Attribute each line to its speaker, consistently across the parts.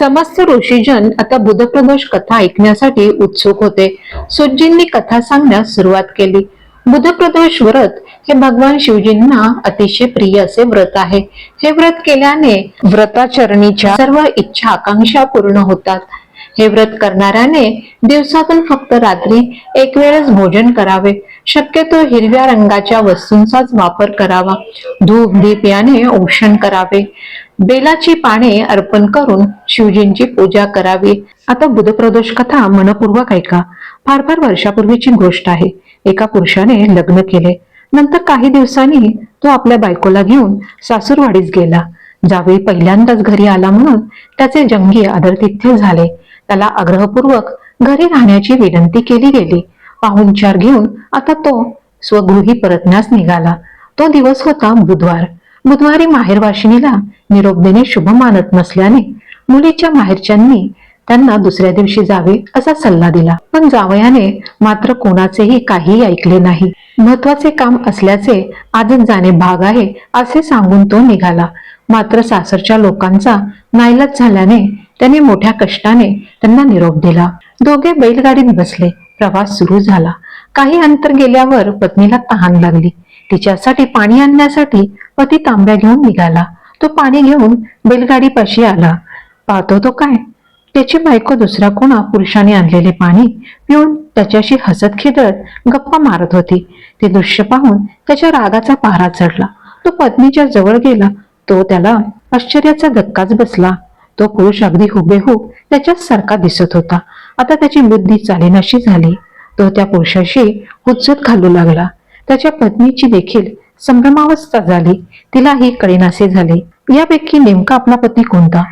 Speaker 1: समस्त ऋषीजन आता बुधप्रदोष कथा ऐकण्यासाठी उत्सुक होते. सुजींनी कथा सांगण्यास सुरुवात केली. बुधप्रदोष व्रत हे भगवान शिवजींना अतिशय प्रिय असे व्रत आहे. हे व्रत केल्याने व्रताचरणीच्या सर्व इच्छा आकांक्षा पूर्ण होतात. हे व्रत करणाऱ्याने दिवसातून फक्त रात्री एक वेळच भोजन करावे. शक्यतो हिरव्या रंगाच्या वस्तूंचाच वापर करावा. धूप दीप याने औषण करावे. बेलाची पाने अर्पण करून शिवजींची पूजा करावी. आता बुधप्रदोष कथा मनपूर्वक ऐका. फार फार वर्षापूर्वीची गोष्ट आहे. एका पुरुषाने लग्न केले. नंतर काही दिवसांनी तो आपल्या बायकोला घेऊन सासूरवाडीस गेला. जावेळी पहिल्यांदाच घरी आला म्हणून त्याचे जंगी आदरतिथ्य झाले. त्याला आग्रहपूर्वक घरी राहण्याची विनंती केली गेली. पाहुणचार घेऊन आता तो स्वगृही परतण्यास निघाला. तो दिवस होता बुधवार. बुधवारी माहेरवाशिनीला निरोप देणे शुभ मानत नसल्याने मुलीच्या माहेरच्यांनी त्यांना दुसऱ्या दिवशी जावे असा सल्ला दिला. पण जावयाने मात्र कोणाचेही काहीही ऐकले नाही. महत्त्वाचे काम असल्याचे आजच जाणे भाग आहे असे सांगून तो निघाला. मात्र सासरच्या लोकांचा नाईलाज झाल्याने त्याने मोठ्या कष्टाने त्यांना निरोप दिला. दोघे बैलगाडीत बसले. प्रवास सुरू झाला. काही अंतर गेल्यावर पत्नीला तहान लागली. तिच्यासाठी पाणी आणण्यासाठी पती तांब्या घेऊन निघाला. तो पाणी घेऊन बैलगाडीपाशी आला. पाहतो तो काय? त्याची बायको दुसऱ्या कोणा पुरुषाने आणलेले पाणी पिऊन त्याच्याशी हसत खिदळत गप्पा मारत होती. ते दृश्य पाहून त्याच्या रागाचा पहारा चढला. तो पत्नीच्या जवळ गेला. तो त्याला आश्चर्याचा धक्काच बसला. तो पुरुष अगदी हुबेहूब त्याच्याच सारखा दिसत होता. आता त्याची बुद्धी चालेनाशी झाली. तो त्या पुरुषाशी हुज्जत घालू लागला. त्याच्या पत्नीची देखील संभ्रमावस्था झाली. तिलाही कळेनासे झाले. यापैकी नेमका आपला पती कोणता?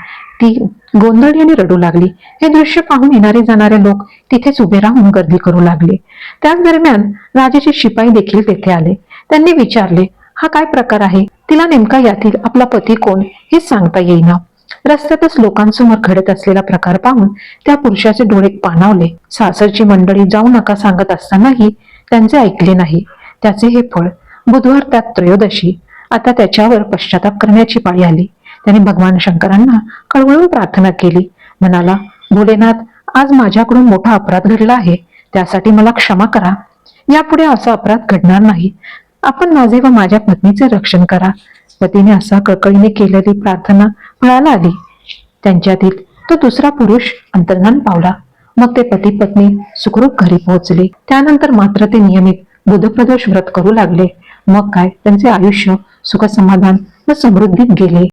Speaker 1: ती गोंधळी आणि रडू लागली. हे दृश्य पाहून येणारे जाणारे लोक तिथेच उभे राहून गर्दी करू लागले. त्याच दरम्यान राजाचे शिपाई देखील तेथे आले. त्यांनी विचारले हा काय प्रकार आहे? तिला नेमका यातील आपला पती कोण? हे सांगता येईना. रस्त्यातच लोकांसमोर घडत असलेला प्रकार पाहून त्या पुरुषाचे डोळे पाणावले. सासरची मंडळी जाऊ नका सांगत असतानाही त्यांचे ऐकले नाही. त्याचे हे फळ बुधवार त्यात त्रयोदशी. आता त्याच्यावर पश्चाताप करण्याची पाळी आली. त्याने भगवान शंकरांना कळवळून प्रार्थना केली. म्हणाला भोलेनाथ आज माझ्याकडून मोठा अपराध घडला आहे. त्यासाठी मला क्षमा करा. यापुढे असा अपराध घडणार नाही. आपण माझे व माझ्या पत्नीचे रक्षण करा. पतीने असा कळकळीने केलेली प्रार्थना फळाला आली. त्यांच्यातील तो दुसरा पुरुष अंतर्धान पावला. मग ते पती पत्नी सुखरूप घरी पोहोचले. त्यानंतर मात्र ते नियमित बुधप्रदोष व्रत करू लागले. मग काय? त्यांचे आयुष्य सुखसमाधान व समृद्धीत गेले.